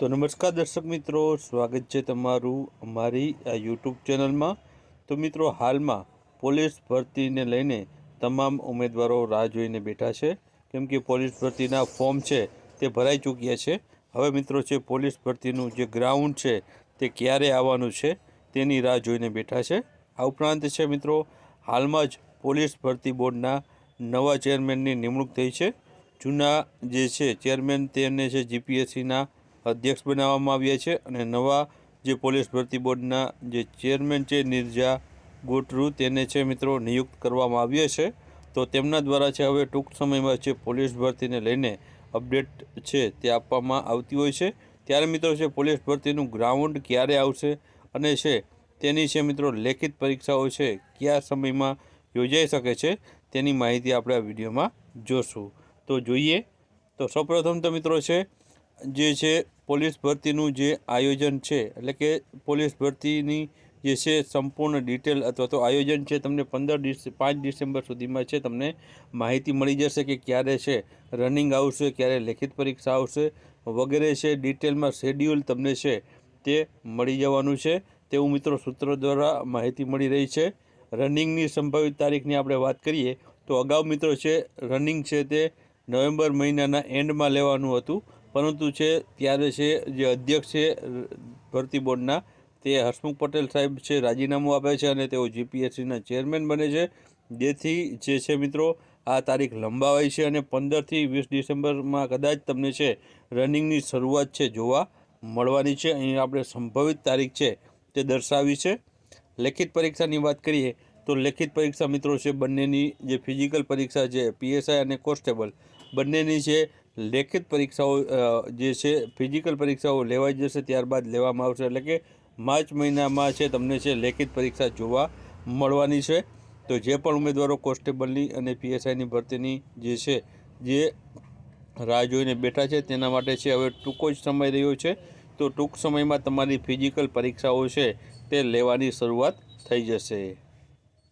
તો નમસ્કાર દર્શક મિત્રો, સ્વાગત છે તમારું અમારી આ યુટ્યુબ ચેનલમાં. તો મિત્રો, હાલમાં પોલીસ ભરતીને લઈને તમામ ઉમેદવારો રાહ જોઈને બેઠા છે. કેમ કે પોલીસ ભરતીના ફોર્મ છે તે ભરાઈ ચૂક્યા છે. હવે મિત્રો છે પોલીસ ભરતીનું જે ગ્રાઉન્ડ છે તે ક્યારે આવવાનું છે તેની રાહ જોઈને બેઠા છે. આ ઉપરાંત છે મિત્રો, હાલમાં જ પોલીસ ભરતી બોર્ડના નવા ચેરમેનની નિમણૂક થઈ છે. જૂના જે છે ચેરમેન, તેમને છે જીપીએસસીના અધ્યક્ષ બનાવવામાં આવ્યા છે અને નવા જે પોલીસ ભરતી બોર્ડના જે ચેરમેન છે નિર્જા ગોટરુ, તેને છે મિત્રો નિયુક્ત કરવામાં આવ્યા છે. તો તેમના દ્વારા છે હવે ટૂંક સમયમાં છે પોલીસ ભરતીને લઈને અપડેટ છે તે આપવામાં આવતી હોય છે. ત્યારે મિત્રો છે પોલીસ ભરતીનું ગ્રાઉન્ડ ક્યારે આવશે અને છે તેની છે મિત્રો લેખિત પરીક્ષાઓ છે કયા સમયમાં યોજાઈ શકે છે તેની માહિતી આપણે આ વિડીયોમાં જોશું. તો જોઈએ. તો સૌપ્રથમ તો મિત્રો છે જે છે, પોલીસ ભરતીનું જે આયોજન છે, એટલે કે પોલીસ ભરતીની જે છે, સંપૂર્ણ ડિટેલ અથવા તો આયોજન છે, તમને પંદર પાંચ ડિસેમ્બર સુધીમાં છે, તમને માહિતી મળી જશે કે ક્યારે છે, રનિંગ આવશે, ક્યારે લેખિત પરીક્ષા આવશે, વગેરે છે, ડિટેલમાં શેડ્યુલ તમને છે, તે મળી જવાનું છે. તેવું મિત્રો સૂત્રો દ્વારા માહિતી મળી રહી છે. રનિંગની સંભવિત તારીખની આપણે વાત કરીએ, તો અગાઉ મિત્રો છે, રનિંગ છે તે નવેમ્બર મહિનાના એન્ડમાં લેવાનું હતું. પરંતુ છે, ત્યારે છે, જે અધ્યક્ષ છે, ભરતી બોર્ડના, તે હસમુખ પટેલ સાહેબ છે, રાજીનામું આપે છે અને તેઓ જીપીએસસીના ચેરમેન બને છે. જેથી જે છે મિત્રો, આ તારીખ લંબાવાઈ છે અને પંદરથી વીસ ડિસેમ્બરમાં કદાચ તમને છે, રનિંગની શરૂઆત છે જોવા મળવાની છે. અહીં આપણે સંભવિત તારીખ છે, તે દર્શાવી છે. લેખિત પરીક્ષાની વાત કરીએ, તો લેખિત પરીક્ષા મિત્રો છે, બંનેની જે ફિઝિકલ પરીક્ષા છે, પીએસઆઈ અને કોન્સ્ટેબલ, બંનેની છે લેખિત પરીક્ષાઓ જે છે ફિઝિકલ પરીક્ષાઓ લેવાઈ જશે ત્યારબાદ લેવામાં આવશે. એટલે કે માર્ચ મહિનામાં છે, તમને છે, લેખિત પરીક્ષા જોવા મળવાની છે. તો જે પણ ઉમેદવારો કોન્સ્ટેબલની અને પીએસઆઈની ભરતીની જે છે, જે રાહ જોઈને બેઠા છે, તેના માટે છે, હવે ટૂંકો જ સમય રહ્યો છે. તો ટૂંક સમયમાં તમારી ફિઝિકલ પરીક્ષાઓ છે, તે લેવાની શરૂઆત થઈ જશે.